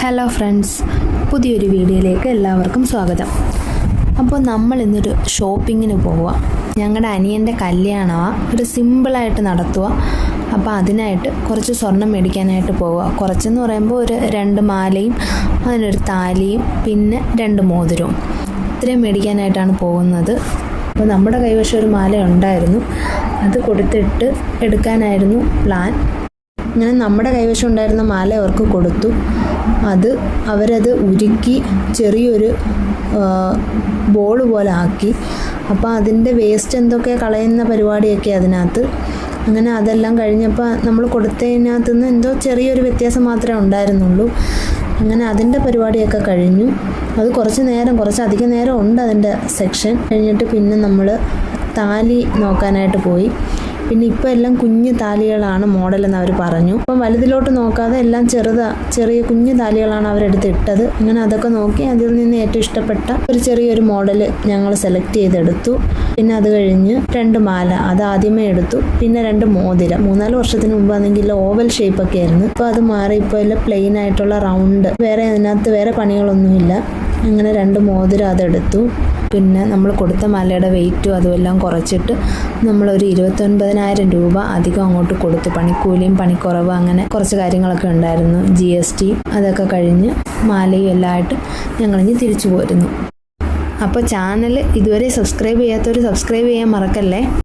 Hello friends പുതിയൊരു വീഡിയോയിലേക്ക് എല്ലാവർക്കും സ്വാഗതം. അപ്പോൾ നമ്മൾ ഇന്നൊരു ഷോപ്പിങ്ങിന് പോവുക. ഞങ്ങളുടെ അനിയന്റെ കല്യാണമാണ് ഒരു സിമ്പിളായിട്ട് നടത്തുക. അപ്പോൾ അതിനായിട്ട് കുറച്ച് സ്വർണം മേടിക്കാനായിട്ട് പോവുക. കുറച്ചെന്ന് പറയുമ്പോൾ ഒരു രണ്ട് മാലയും അതിനൊരു താലിയും പിന്നെ രണ്ട് മോതിരവും. ഇത്രയും മേടിക്കാനായിട്ടാണ് പോകുന്നത്. അപ്പോൾ നമ്മുടെ കൈവശം ഒരു മാല ഉണ്ടായിരുന്നു. അത് കൊടുത്തിട്ട് എടുക്കാനായിരുന്നു പ്ലാൻ അങ്ങനെ നമ്മുടെ കൈവശം ഉണ്ടായിരുന്ന മാല അവർക്ക് കൊടുത്തു. അത് അവരത് ഉരുക്കി ചെറിയൊരു ബോൾ പോലെ ആക്കി. അപ്പോൾ അതിന്റെ വേസ്റ്റ് എന്തൊക്കെ കളയുന്ന പരിപാടിയൊക്കെ അതിനകത്ത്. അങ്ങനെ അതെല്ലാം കഴിഞ്ഞപ്പോൾ നമ്മൾ കൊടുത്തതിനകത്ത് നിന്ന് എന്തോ ചെറിയൊരു വ്യത്യാസം മാത്രമേ ഉണ്ടായിരുന്നുള്ളൂ. അങ്ങനെ അതിന്റെ പരിപാടിയൊക്കെ കഴിഞ്ഞു. അത് കുറച്ച് നേരം കുറച്ച് അധിക നേരം ഉണ്ട് അതിന്റെ സെക്ഷൻ. കഴിഞ്ഞിട്ട് പിന്നെ നമ്മൾ താലി നോക്കാനായിട്ട് പോയി. പിന്നെ ഇപ്പം എല്ലാം കുഞ്ഞു താലികളാണ് എന്ന് അവർ പറഞ്ഞു. അപ്പം വലുതിലോട്ട് നോക്കാതെ എല്ലാം ചെറുതാ ചെറിയ കുഞ്ഞു താലികളാണ് അവരെടുത്ത് ഇട്ടത്. അങ്ങനെ അതൊക്കെ നോക്കി അതിൽ നിന്ന് ഏറ്റവും ഇഷ്ടപ്പെട്ട ഒരു ചെറിയൊരു മോഡൽ ഞങ്ങൾ സെലക്ട് ചെയ്തെടുത്തു. പിന്നെ അത് കഴിഞ്ഞ് രണ്ട് മാല അത് ആദ്യമേ എടുത്തു. പിന്നെ രണ്ട് മോതിരം. മൂന്നാൽ വർഷത്തിന് മുമ്പ് ആണെങ്കിൽ ഓവൽ ഷേപ്പൊക്കെ ആയിരുന്നു. ഇപ്പോൾ അത് മാറി ഇപ്പോൾ എല്ലാം പ്ലെയിൻ ആയിട്ടുള്ള റൗണ്ട് വേറെ അതിനകത്ത് വേറെ പണികളൊന്നുമില്ല. അങ്ങനെ രണ്ട് മോതിരം അതെടുത്തു. പിന്നെ നമ്മൾ കൊടുത്ത മലയുടെ വെയിറ്റും അതുമെല്ലാം കുറച്ചിട്ട് നമ്മളൊരു ഇരുപത്തൊൻപതിനായിരം രൂപ അധികം അങ്ങോട്ട് കൊടുത്തു. പണിക്കൂലിയും പണിക്കുറവ് അങ്ങനെ കുറച്ച് കാര്യങ്ങളൊക്കെ ഉണ്ടായിരുന്നു. ജി എസ് ടി അതൊക്കെ കഴിഞ്ഞ് മാലയും എല്ലാം ആയിട്ട് ഞങ്ങളിഞ്ഞ് തിരിച്ചു പോരുന്നു. അപ്പോൾ ചാനൽ ഇതുവരെ സബ്സ്ക്രൈബ് ചെയ്യാത്തവർ സബ്സ്ക്രൈബ് ചെയ്യാൻ മറക്കല്ലേ?